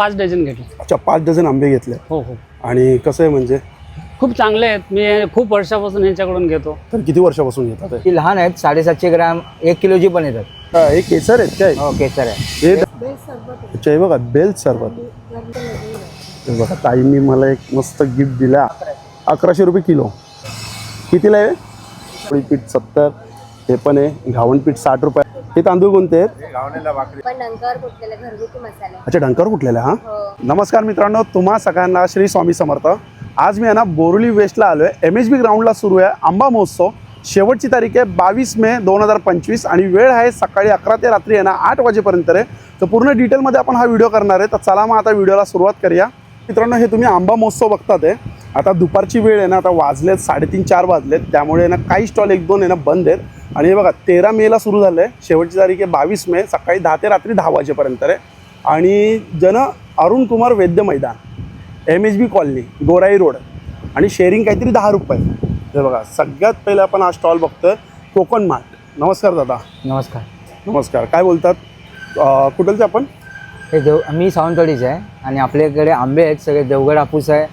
पाच डझन घेतले. अच्छा पाच डझन आंबे घेतले. हो हो. आणि कसं आहे म्हणजे? खूप चांगले आहेत. मी खूप वर्षापासून यांच्याकडून घेतो. तर किती वर्षापासून घेतात हे? ती लहान आहेत साडेसातशे ग्राम एक किलोची पण येतात. हा, हे केसर आहेत काय? हो केसर आहे. हे अच्छा हे बघा बेल सरबत. हे बघा ताईंनी मला एक मस्त गिफ्ट दिला. अकराशे रुपये किलो. कितीला आहे? पोळी पीठ सत्तर. हे पण आहे. घावण पीठ साठ रुपये. हे तांदूळ कोणते आहेत? पण कुठलेले? घरगुती मसाले. अच्छा डंकर कुठलेला हा? हो. नमस्कार मित्रांनो तुम्हा सगळ्यांना श्री स्वामी समर्थ. आज मी आहे ना बोरली वेस्टला आलो आहे एम एच बी ग्राउंडला सुरू आहे आंबा महोत्सव. शेवटची तारीख आहे बावीस मे दोन हजार पंचवीस आणि वेळ आहे सकाळी अकरा ते रात्री आहे ना आठ वाजेपर्यंत आहे तर पूर्ण डिटेलमध्ये आपण हा व्हिडिओ करणार आहे. तर चला मग आता व्हिडिओला सुरुवात करूया. मित्रांनो हे तुम्ही आंबा महोत्सव बघतात आहे आता दुपारची वेळ आहे ना आता वाजलेत साडेतीन चार वाजलेत. त्यामुळे ना काही स्टॉल एक दोन आहे ना बंद आहेत. आणि हे बघा तेरा मेला सुरू झालं आहे शेवटची तारीख आहे बावीस मे सकाळी दहा ते रात्री दहा वाजेपर्यंत आहे. आणि जन Arun Kumar Vaidya Maidan M H B colony Gorai road. आणि शेअरिंग काहीतरी दहा रुपये. हे बघा सगळ्यात पहिले आपण हा स्टॉल बघतोय कोकण मार्ट. नमस्कार दादा. नमस्कार. नमस्कार. काय बोलतात? कुठलचे आपण? हे देव मी सावंतवाडीचे आहे आणि आपल्याकडे आंबे आहेत सगळे देवगड हापूस आहे.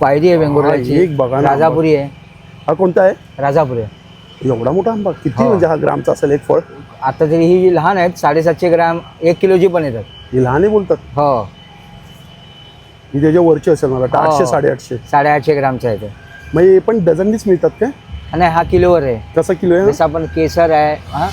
पायरी आहे वेंगुर्ल्याची एक बघा ना. राजापुरी आहे. हा कोणता आहे? राजापुरी आहे. एवढा मोठा आंबा किती हो. म्हणजे हा ग्रामचा असेल एक फळ? आता तरी ही जी लहान आहेत साडेसातशे ग्राम एक किलोची पण येतात. ही लहान बोलतात? हो. ही त्याच्या वरची असेल मला वाटतं हो. आठशे साडेआठशे. साडेआठशे ग्रामचं आहे ते. मग हे पण डझननीच मिळतात काय? आणि हा किलोवर आहे. कसं किलो आहे जसं आपण केसर आहे हा?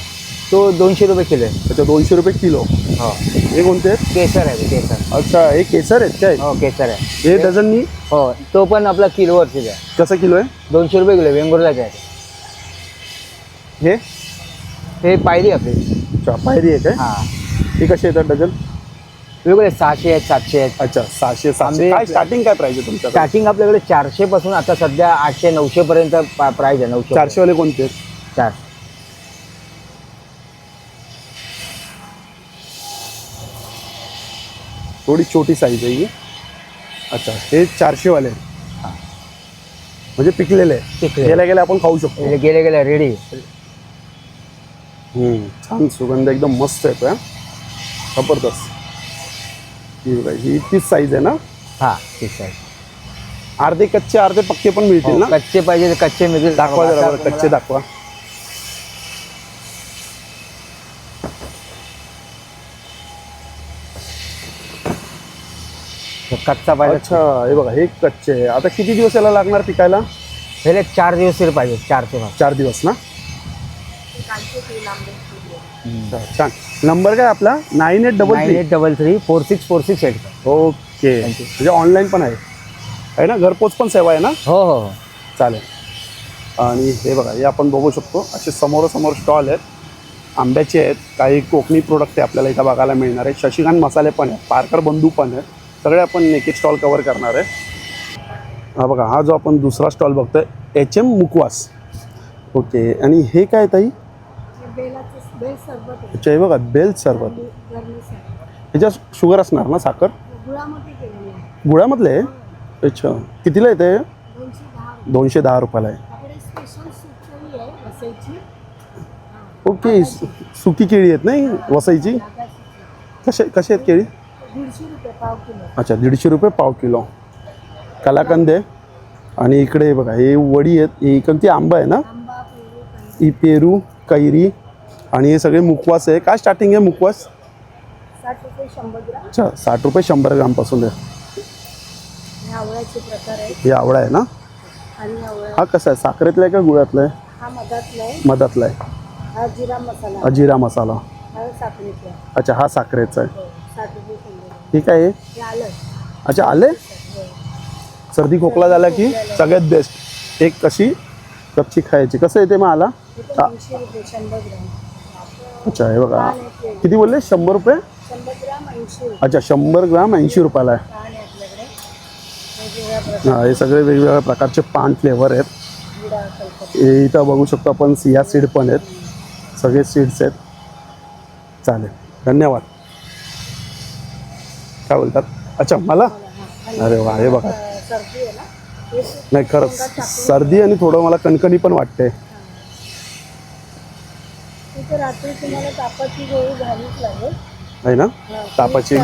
तो दोनशे रुपये किलो आहे. त्याच्या दोनशे रुपये किलो? हो. हे कोणते? आहेत केसर आहे ते, केसर. अच्छा हे केसर आहेत काय? हो केसर आहे. हे डझननी? हो तो पण आपला किलोवरतीच आहे. कसं किलो आहे? दोनशे रुपये किलो आहे, वेंगुर्ल्याचे आहे. हे? हे पायरी आपली. अच्छा पायरी आहे काय? हां. हे कसे येतात डझन? वेगवेगळे सहाशे आहेत सातशे आहेत. अच्छा सहाशे आंबे- काय स्टार्टिंग काय प्राइस आहे तुमच्याकडे? स्टार्टिंग आपल्याकडे चारशे पासून आता सध्या आठशे नऊशे पर्यंत प्राइस आहे नऊशे. चारशे वाले कोणते? आहेत? चार. थोडी छोटी साईज आहे ही. अच्छा हे चारशे वाले आहेत. म्हणजे पिकलेले आहे पिकलेले. गेल्या गेल्या आपण खाऊ शकतो. म्हणजे गेले गेले रेडी हम्म, छान सुगंध एकदम मस्त येतो हा. जबरदस्त. ही बघा ही तीच साईज आहे ना? हा ठीक आहे अर्धे कच्चे अर्धे पक्के पण मिळतील ना? कच्चे पाहिजे तर कच्चे मिळतील. दाखवा जरा बरं, कच्चे दाखवा. कच्चा पाहिजे. अच्छा हे बघा हे कच्चे आहे. आता किती दिवस याला लागणार पिकायला? हे एक चार दिवस तरी पाहिजे चार ते पाच. चार दिवस ना? अच्छा, छान. नंबर काय आपला? Nine eight double nine three. Eight double three four six four six eight. Okay. म्हणजे ऑनलाईन पण आहे. आहे ना? घरपोच पण सेवा आहे ना? हो हो हो. चालेल. आणि हे बघा हे आपण बघू शकतो. असे समोरासमोर स्टॉल आहेत. आंब्याचे आहेत. काही कोकणी प्रोडक्ट आहे आपल्याला इथं बघायला मिळणार आहे. शशिकांत मसाले पण आहेत. पारकर बंधू पण आहेत. सगळे आपण नेकेट स्टॉल कवर करणार आहे. हा बघा हा जो आपण दुसरा स्टॉल बघतोय एच एम मुकवास. ओके आणि हे काय ताई? अच्छा हे बघा बेल सरबत. ह्याच्यात शुगर असणार ना साखर? गुळामधले? अच्छा कितीला येते दोनशे दहा रुपयाला आहे. ओके सुकी केळी आहेत नाही वसईची? कसे कसे आहेत केळी? दीडशे रुपये पाव किलो. अच्छा दीडशे रुपये पाव किलो. कलाकंद. आहे आणि इकडे हे बघा हे वडी आहेत. ही कोणती आंबा आहे ना? आंबा पेरू कंद ही पेरू कैरी आणि हे सगळे मुकवास आहे. काय स्टार्टिंग आहे मुकवास? साठ रुपये शंभर ग्राम. अच्छा साठ रुपये शंभर ग्रामपासून आहे हे आवळ्याचे प्रकार आहेत. हे आवडा आहे ना? आणि आवळा. हा कसा आहे? साखरेतला आहे का गुळातला आहे? हा मधातला आहे. मधातला आहे. हा जिरा मसाला. हा जिरा मसाला. हा साखरेतला आहे. अच्छा हा साखरेचा आहे. हो साठ रुपये हे काय आहे अच्छा आले. सर्दी खोकला झाला की सगळ्यात बेस्ट एक कशी? कच्ची खायची. कसं येते मग आला? पण दोनशे रुपये शंभर ग्राम. अच्छा हे बघा. किती बोलले? शंभर रुपये? शंभर ग्राम ऐंशी रुपये. अच्छा शंभर ग्राम ऐंशी रुपयाला आहे. छान आहे आपल्याकडे. वेगवेगळ्या प्रकार हा, हे सगळे वेगवेगळ्या प्रकारचे पान फ्लेवर आहेत. विडा हे इथं बघू शकतो आपण सिया सीड पण आहेत. सगळे सीड्स आहेत. चालेल. धन्यवाद. काय बोलतात? अच्छा मला? अरे वा हे बघा. हे नाही खरंच सर्दी आणि थोडं मला कणकणी पण वाटते रात्री तुम्हाला तापाची गोळी घ्यावीच लागेल. आहे ना? हा, तापाची.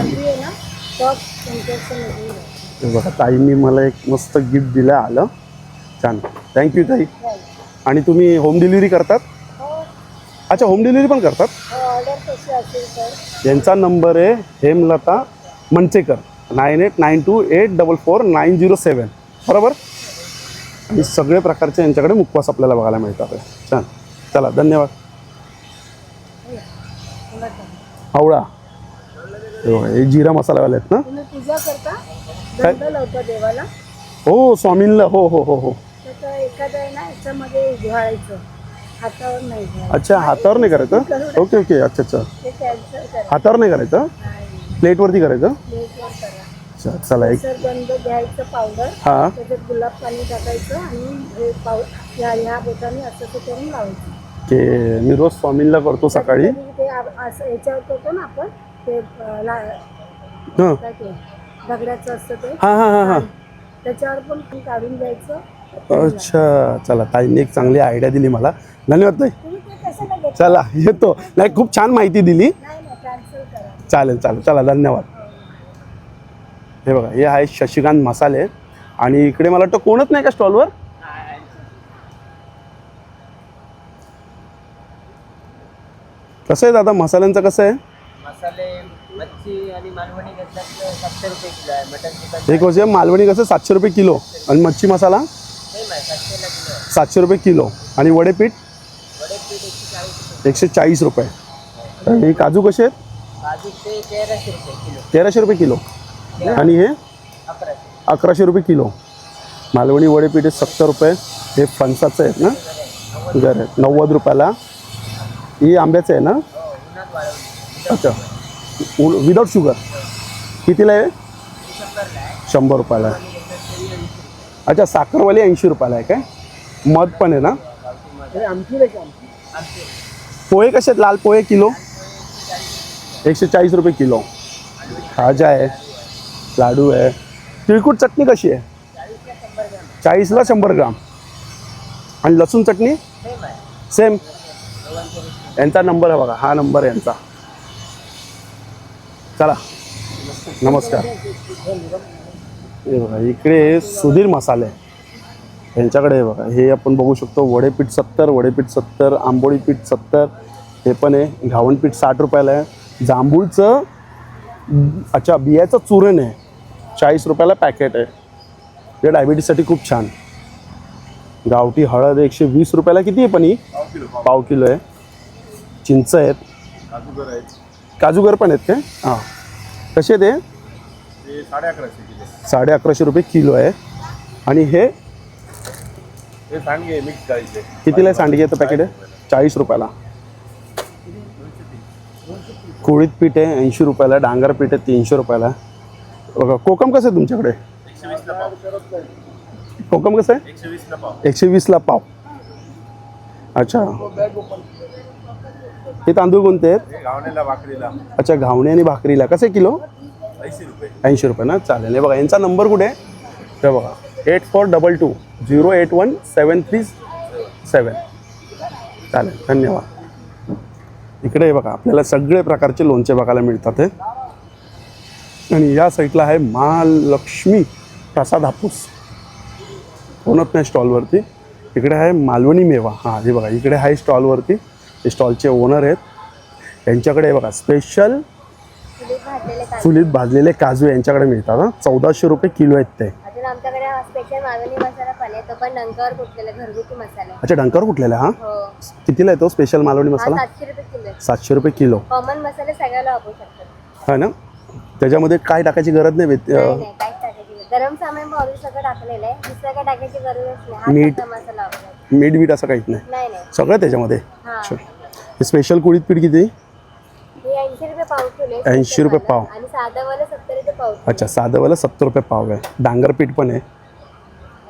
हे बघा ताईंनी मला एक मस्त गिफ्ट दिलं आलं. छान. थँक्यू ताई. चालेल. आणि तुम्ही होम डिलिव्हरी करतात? हो. अच्छा होम डिलिव्हरी पण करतात? तर. यांचा नंबर आहे Hemlata Manchekar nine eight nine two eight double four nine zero seven. बरोबर? आणि सगळे प्रकारचे यांच्याकडे मुखवास आपल्याला बघायला मिळतात. छान. चला धन्यवाद? आवळा. हे जिरा मसालावाले आहेत ना? तुम्ही पूजा करता काय? हो स्वामींला. हो हो हो हो. अच्छा हातावर नाही करायचं? Okay okay. अच्छा अच्छा. हातावर नाही करायचं? प्लेटवरती करायचं? प्लेटवर करा अच्छा चला एक. घ्यायचं पावडर हां. त्याच्यात गुलाब पाणी टाकायचं आणि हे पाव ह्या ह्या बोटाने असं ते करून लावायचं. की मी रोज स्वामींला करतो सकाळी. कधी ते असं याच्यावर करतो ना आपण ते अं, ला- हां. काय ते दगडाचं असतं ते. हां हां हां हां. त्याच्यावर पण ते काढून घ्यायचं. अच्छा चला ताईंनी एक चांगली आयडिया दिली मला. धन्यवाद ताई. तुम्ही ते कसं नाही घेत? चला येतो. नाही खूप छान माहिती दिली. नाही चालेल चालेल. चला धन्यवाद. हे बघा हे आहे शशिकांत मसाले. आणि इकडे मला वाटतं कोणच नाही का स्टॉलवर? कसं आहे दादा मसाल्यांचं कसं आहे? मसाले मच्छी आणि मालवणी घेतल्यात सातशे रुपये किलो आहे मटन चिकन एक वर्ष मालवणी कसं सातशे रुपये किलो. आणि मच्छी मसाला? सातशे रुपये किलो. आणि वडेपीठ? वडे पीठ एकशे चाळीस रुपये. आणि काजू कसे आहेत? तेराशे रुपये किलो. आणि हे? अकराशे. रुपये किलो. मालवणी वडेपीठ सत्तर रुपये. हे फणसाचं आहेत ना? आहेत नव्वद रुपयाला. ही आंब्याचं आहे ना? अच्छा. विदाउट शुगर कितीला आहे? शंभर रुपयाला अच्छा साखरवाली ऐंशी रुपयाला आहे काय? मध पण आहे ना? आमचे? पोहे कसे आहेत? लाल पोहे किलो? एकशे चाळीस रुपये किलो. खाजा आहे लाडू आहे. तिळकूट चटणी कशी आहे? चाळीसला शंभर ग्राम. आणि लसूण चटणी? सेम यांचा नंबर आहे बघा हा नंबर आहे यांचा. चला नमस्कार. हे बघा इकडे सुधीर मसाले. यांच्याकडे बघा हे आपण बघू शकतो वडेपीठ सत्तर वडेपीठ सत्तर आंबोळी पीठ सत्तर हे पण आहे घावणपीठ साठ रुपयाला आहे. जांभूळचं अच्छा बियाचं चूरण आहे. चाळीस रुपयाला पॅकेट आहे. हे डायबिटीजसाठी खूप छान. गावठी हळद एकशे वीस रुपयाला किती आहे पण ही? पाव किलो आहे. चिंच आहेत. काजूगर पण आहेत काय? हां. कसे ते साडे अकराशे रुपये किलो आहे. आणि हे? सांडगे मिक्स कितीला आहे सांडग्याचं पॅकेट आहे? चाळीस रुपयाला. कोळीत पीठ आहे ऐंशी रुपयाला डांगर पीठ आहे तीनशे रुपयाला. बघा कोकम कसं आहे तुमच्याकडे? कोकम कसं आहे? एकशे वीसला पाव. अच्छा. हे तांदूळ कोणते आहेत? अच्छा घावणे आणि भाकरीला. कसे किलो? ऐंशी रुपये. ना? चालेल. हे बघा यांचा नंबर कुठे आहे? बघा eight four double two zero eight one seven three seven. चालेल धन्यवाद. इकडे हे बघा आपल्याला सगळे प्रकारचे लोणचे बघायला मिळतात हे. आणि या साईडला आहे महालक्ष्मी प्रसाद हापूस. कोणत नाही स्टॉलवरती? इकडे आहे मालवणी मेवा. हां हे बघा इकडे आहे स्टॉलवरती. हे स्टॉलचे ओनर आहेत. यांच्याकडे हे बघा स्पेशल चुलीत भाजलेले काजू यांच्याकडे मिळतात हां. चौदाशे रुपये किलो आहेत ते. आमच्याकडे स्पेशल मालवणी मसाला पण आहे तो पण डंकावर कुटलेला घरगुती मसाला आहे. अच्छा डंकर कुठलेला हा? हो. कितीला येतो स्पेशल मालवणी हा मसाला? सातशे रुपये किलो आहे. सातशे रुपये किलो. कॉमन मसाले सगळ्याला वापरू है ना? त्याच्यामध्ये काय टाकायची गरज नाही वेत- नाही अं, नाही काहीच टाकायची गरज. गरम सामान पावडर सगळं टाकलेलं आहे. दुसरं काय टाकायची गरजच नाही. हा मीठ. मसाला वापरायचा. मीठ बीठ असं काहीच नाही. नाही नाही. सगळं त्याच्यामध्ये? हा. अच्छा. हे स्पेशल कुळीत पीठ किती? ऐंशी रुपये पाव किलो आहे 80 रुपये पाव. आणि साधं वाला सत्तर रुपये पाव किलो. अच्छा साधंवाला सत्तर रुपये पाव आहे. डांगर पीठ पण आहे.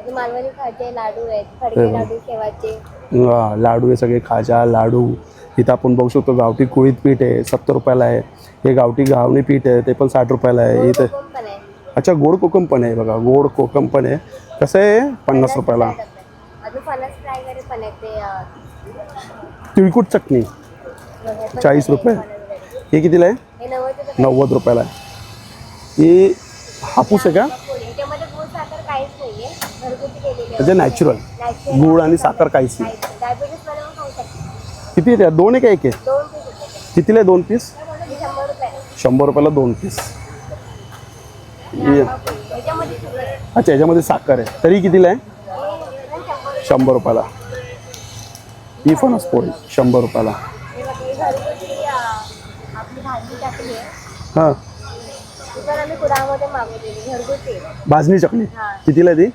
लाडू आहेत फडके लाडू शेवाचे. वा, लाडू हे सगळे खाजा लाडू. इथं आपण बघू शकतो गावठी कुळीत पीठ आहे सत्तर रुपयाला आहे. हे गावठी घावणी पीठ आहे ते पण साठ रुपयाला आहे. इथं आहे. अच्छा गोड कोकम पण आहे बघा गोड कोकम पण आहे. कसं आहे? पन्नास रुपयाला. आहे तिळकुट चटणी. 40 रुपये. हे कितीला आहे? नव्वद रुपये नव्वद रुपयाला आहे. हे हापूस आहे का? म्हणजे नॅचरल. गुळ आणि साखर काहीच नाही. किती त्या दोन आहे का एक आहे? कितीला आहे दोन पीस शंभर रुपये शंभर रुपयाला दोन पीस अच्छा याच्यामध्ये साखर आहे. तरी कितीला आहे? शंभर शंभर रुपयाला. ही फणस पोळी शंबर रुपयाला. टाकली हां. भाजणी चकली? कितीला ती?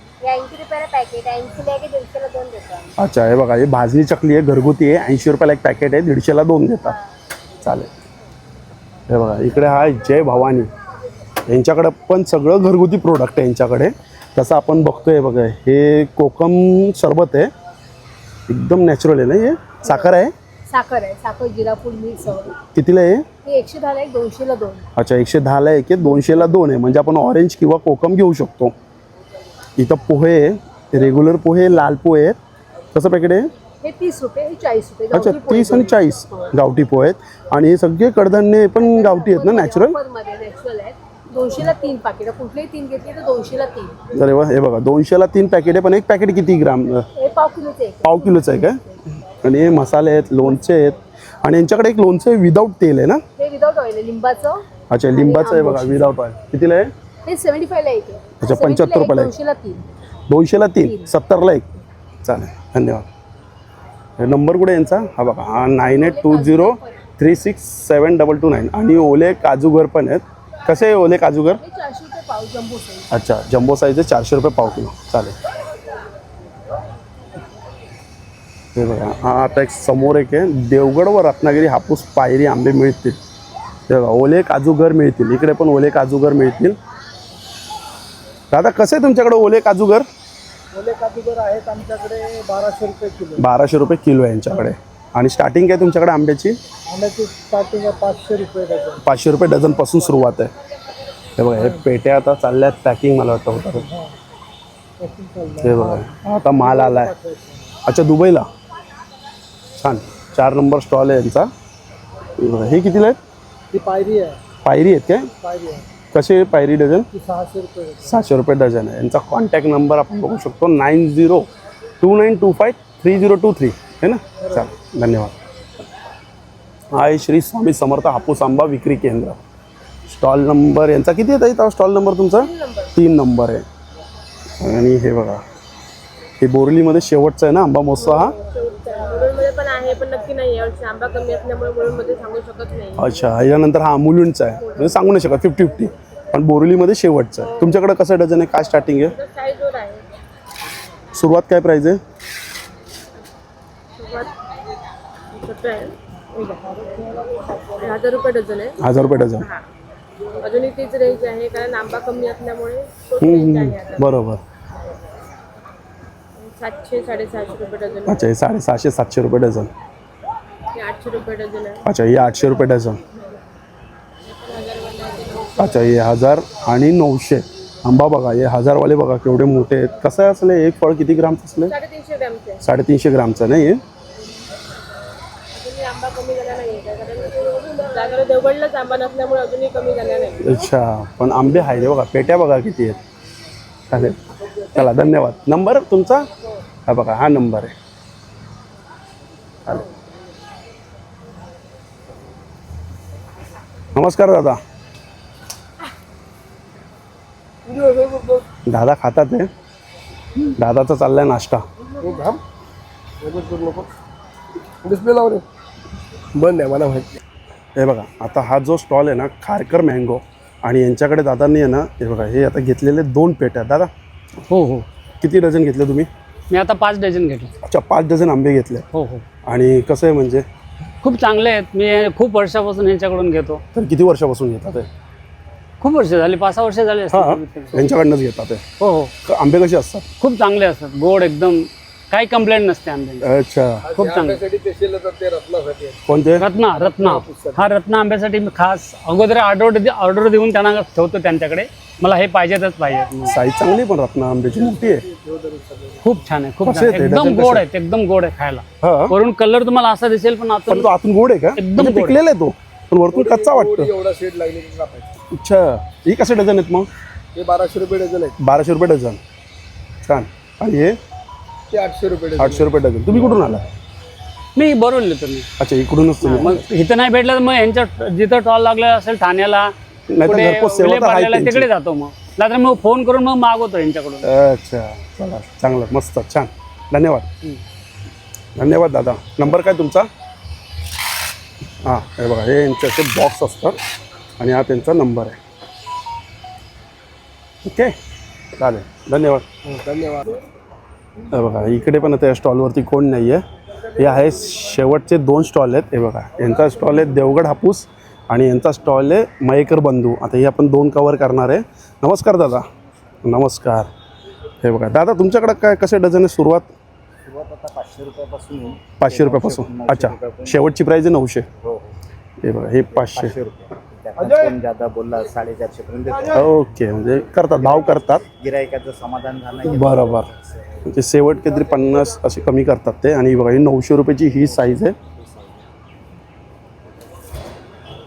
अच्छा हे बघा हे भाजणी चकली आहे घरगुती आहे ऐंशी रुपयाला एक पॅकेट आहे दीडशेला दोन देतात. चालेल. हे बघा इकडे हा जय भवानी. यांच्याकडे पण सगळं घरगुती प्रोडक्ट आहे यांच्याकडे. तसं आपण बघतोय बघा हे कोकम सरबत आहे. एकदम नॅचरल आहे ना हे? साखर आहे? साखर आहे साखर सगळं कितीला आहे? हे एकशे दहाला एक दोनशेला दोन. अच्छा एकशे दहाला एक आहे दोनशेला दोन आहे? म्हणजे आपण ऑरेंज किंवा कोकम घेऊ शकतो. इथं पोहे आहे रेग्युलर पोहे लाल पोहे आहेत. कसं पॅकेट आहे? हे तीस रुपये हे चाळीस रुपये अच्छा गावठी तीस आणि. चाळीस गावठी पोहे आहेत. आणि हे सगळे कडधान्य पण गावठी आहेत ना नॅचरल नॅचरल आहेत. दोनशेला तीन पाकिट कुठलेही तीन घेतली तर दोनशेला तीन. अरे वा हे बघा दोनशेला तीन पॅकेट आहे पण एक पॅकेट किती ग्राम? हे पाव किलोचे एक पाव किलोचं आहे काय आणि हे मसाले आहेत लोणचे आहेत. आणि यांच्याकडे एक लोणचं विदाऊट तेल आहे ना? हे विदाऊट ऑइल आहे लिंबाचं. अच्छा लिंबाचं आहे बघा विदाऊट ऑइल कितीला आहे? हे सेव्हन्टी फायला एक आहे. अच्छा, 70 ला 75 एक, रुपयाला एक. दोनशेला तीन. दोनशेला तीन सत्तरला एक. चालेल धन्यवाद. नंबर कुठे यांचा? हा बघा हा nine eight two zero three six seven double two nine आणि ओले काजूगर पण आहेत. कसे आहे ओले काजूगर हे चारशे रुपये पाव जम्बो साईज अच्छा जम्बो साईज आहे चारशे रुपये पाव किलो. चालेल. हे बघा हा आता एक समोर एक आहे. देवगड व रत्नागिरी हापूस पायरी आंबे मिळतील. हे बघा ओले काजूगर मिळतील. इकडे पण ओले काजूगर मिळतील. दादा कसे आहे तुमच्याकडे ओले काजूगर? ओले काजूगर आहेत आमच्याकडे बाराशे रुपये किलो. बाराशे रुपये किलो आहे यांच्याकडे. आणि स्टार्टिंग काय तुमच्याकडे आंब्याची? आंब्याची स्टार्टिंग आहे पाचशे रुपये डझन. पाचशे रुपये डझनपासून सुरुवात आहे. हे बघा हे पेट्या आता चालल्यात पॅकिंग मला वाटतं. होतं हे. बघा आता माल आला आहे अच्छा दुबईला? छान. चार नंबर स्टॉल आहे यांचा. हे बघा हे कितीला आहेत? ती पायरी आहे. पायरी आहेत काय? पायरी आहे. कसे पायरी डझन? ती सहाशे रुपये सहाशे रुपये डझन आहे. यांचा कॉन्टॅक्ट नंबर आपण बघू शकतो. Nine zero two nine two five three zero two three. है ना? चालेल. धन्यवाद. हा आहे श्री स्वामी समर्थ हापूस आंबा विक्री केंद्र. स्टॉल नंबर यांचा किती येत आहे स्टॉल नंबर तुमचा? तीन नंबर. आहे. आणि हे बघा. हे बोरलीमध्ये शेवटचा आहे ना आंबा महोत्सव हा? पण नक्की नाही यावर्षी आंबा कमी असल्यामुळे मुलुंडमध्ये सांगू शकत नाही. अच्छा यानंतर हा मुलुंडचा आहे. म्हणजे सांगू नाही शकत फिफ्टी फिफ्टी पण बोरलीमध्ये शेवटचा आहे. तुमच्याकडे कसं डझन आहे? काय स्टार्टिंग आहे? सुरुवात काय प्राईज आहे? सुरुवात सतरा आहे. हे बघा. हजार रुपये डझन आहे. हजार रुपये डझन हा. अजूनही तीच रेंज आहे कारण आंबा कमी असल्यामुळे तोच हम्म, रेंज आहे हम्म. आता. बरोबर. सातशे साडेसहाशे रुपये डझन अच्छा हे साडेसहाशे सातशे रुपये डझन हे आठशे रुपये डझन आहे अच्छा हे आठशे रुपये डझन. अच्छा हे हजार आणि नऊशे. आंबा बघा हे हजारवाले बघा केवढे मोठे आहेत. कसं आहे असले एक फळ किती ग्रामचं असले? साडेतीनशे ग्रॅमचे आहे. नाही हे नाही. अच्छा पण आंबे आहेत हे बघा पेट्या बघा किती आहेत. चालेल. चला धन्यवाद. नंबर तुमचा? हा बघा हा नंबर आहे. चालेल. नमस्कार दादा. दादा खातात आहे दादाचा चाललाय नाश्ता. डिस्प्ले लावले बंद आहे मला माहिती हे बघा आता हा जो स्टॉल आहे ना खारकर मँगो आणि यांच्याकडे दादांनी आहे ना हे बघा हे आता घेतलेले दोन पेट्या. दादा हो हो. किती डझन घेतले तुम्ही? मी आता पाच डझन घेतले. अच्छा पाच डझन आंबे घेतले. हो हो. आणि कसं आहे म्हणजे? खूप चांगले आहेत. मी खूप वर्षापासून यांच्याकडून घेतो. तर किती वर्षापासून घेतात हे? खूप वर्ष झाली पाच सहा वर्ष झाली असतील हां कमीत कमी. यांच्याकडनंच घेतात हे. हो हो. आंबे कसे असतात? खूप चांगले असतात. गोड एकदम काही कंप्लेंट नसते आंब्यांची. अच्छा. खूप चांगले. आहे. कोणते? रत्ना रत्ना. हा रत्ना आंब्यासाठी मी खास अगोदर ऑर्डर ऑर्डर देऊन त्यांना ठेवतो त्यांच्याकडे. मला हे पाहिजेतच पाहिजे. साईज चांगली पण रत्ना आंब्याची मोठी आहे. खूप छान आहे खूप कसे छान आहेत? एकदम गोड? आहेत एकदम गोड आहे खायला. हा. वरून कलर तुम्हाला असा दिसेल पण पण आतून तो आतून गोड आहे का? एकदम म्हणजे गोड. पिकलेला आहे तो. पण वरतून कच्चा वाटतो. एवढा शेड लागली की कापायचं अच्छा. ही कसे डझन आहेत मग? हे बाराशे रुपये डझन आहे बाराशे रुपये डझन. छान. आणि हे? ते आठशे रुपये आठशे रुपये डझन. तुम्ही कुठून आला मी बरोबर तुम्ही अच्छा इकडूनच तुम्ही? मग इथं नाही भेटलं तर मग यांच्या जिथं टॉल लागला असेल ठाण्याला नाही तर कुठे घरपोच सेवा तर आहे विलेपार्लेला त्यांची. तिकडे जातो मग. नाहीतर मग फोन करून मग मागवतो यांच्याकडून. अच्छा चला चांगलं मस्त छान. धन्यवाद. धन्यवाद दादा. नंबर काय तुमचा? हां हे बघा हे यांचे असे बॉक्स असतात आणि हा त्यांचा नंबर आहे. ओके? चालेल. धन्यवाद. धन्यवाद. हे बघा इकडे पण आता या स्टॉलवरती कोण नाही आहे. हे आहे शेवटचे दोन स्टॉल आहेत. हे बघा यांचा स्टॉल आहे देवगड हापूस आणि यांचा स्टॉल आहे मयेकर बंधू. आता हे आपण दोन कवर करणार आहे. नमस्कार दादा. नमस्कार. हे बघा दादा तुमच्याकडं काय कसे डझन आहे सुरुवात? पाचशे रुपयापासून. अच्छा शेवटची प्राईज आहे नऊशे. हे. बघा हे पाचशे. बोलला साडेचारशे पर्यंत ओके म्हणजे करतात भाव करतात. गिरायकाचं समाधान झालं बरोबर. म्हणजे शेवट काहीतरी पन्नास असे कमी करतात ते. आणि बघा ही नऊशे रुपयाची ही साईज आहे.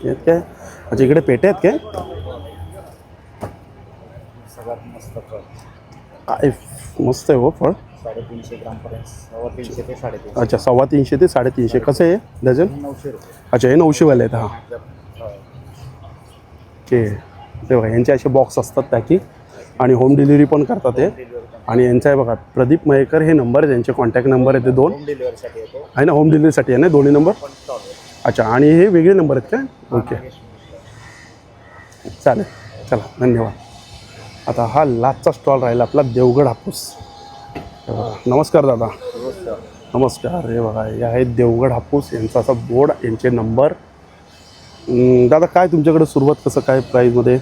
यात काय? अच्छा इकडे पेटे आहेत काय? काय मस्त आहे हो फळ. ते अच्छा सव्वा तीनशे ते साडेतीनशे. कसं आहे डझन? अच्छा हे नऊशेवाले आहेत हां. ओके. ते बघा यांचे असे बॉक्स असतात पॅकिंग. आणि होम डिलिव्हरी पण करतात हे. आणि यांचा आहे बघा प्रदीप मयेकर हे नंबर आहे त्यांचे कॉन्टॅक्ट नंबर आहे ते दोन. आहे ना होम डिलिव्हरीसाठी आहे ना दोन्ही नंबर अच्छा आणि हे वेगळे नंबर आहेत काय ओके चालेल चला धन्यवाद. आता हा लास्टचा स्टॉल राहिला आपला देवगड हापूस. नमस्कार दादा. नमस्कार. हे बघा हे आहेत देवगड हापूस यांचा असा बोर्ड यांचे नंबर दादा काय तुमच्याकडे सुरुवात कसं काय प्राईजमध्ये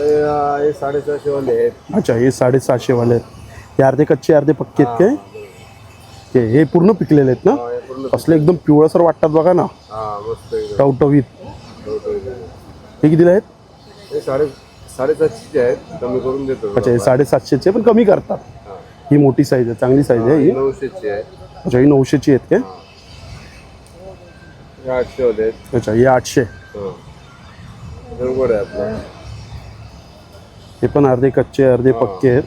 हे साडेचारशे वाले आहेत. अच्छा हे साडेसहाशेवाले आहेत. हे अर्धे कच्चे अर्धे पक्के आहेत काय? ते हे पूर्ण पिकलेले आहेत ना? हा, हे पूर्ण असले एकदम पिवळसर वाटतात बघा ना. हा मस्त एकदम. टवटवीत हे कितीला आहेत? हे साडे साडेसातशेचे आहेत. कमी करून देतो अच्छा हे साडेसातशेचे पण कमी करतात. ही. मोठी साईज आहे चांगली साईज आहे ही. नऊशेचे अच्छा ही नऊशेची आहेत काय? हे. आठशे वाले आहेत. अच्छा ही आठशे. हा. आहे आपलं. हे पण अर्धे कच्चे अर्धे पक्के आहेत.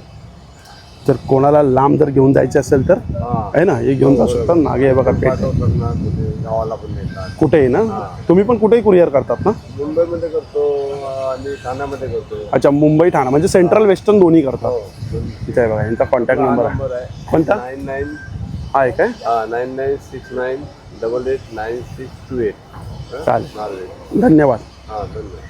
जर कोणाला लांब जर घेऊन जायचे असेल तर आहे ना हे घेऊन जाऊ शकतात. नागे आहे बघा पेट कुठे गावाला पण नेतात. कुठेही ना? तुम्ही पण कुठेही कुरिअर करतात ना? मुंबईमध्ये करतो आणि ठाण्यामध्ये करतो. अच्छा मुंबई ठाणा म्हणजे सेंट्रल वेस्टर्न दोन्ही करतात. हो. ठीक आहे बघा यांचा कॉन्टॅक्ट नंबर आहे. कोणता? नाईन नाईन हा आहे. काय nine nine six nine double eight nine six two eight चालेल. धन्यवाद. हां धन्यवाद.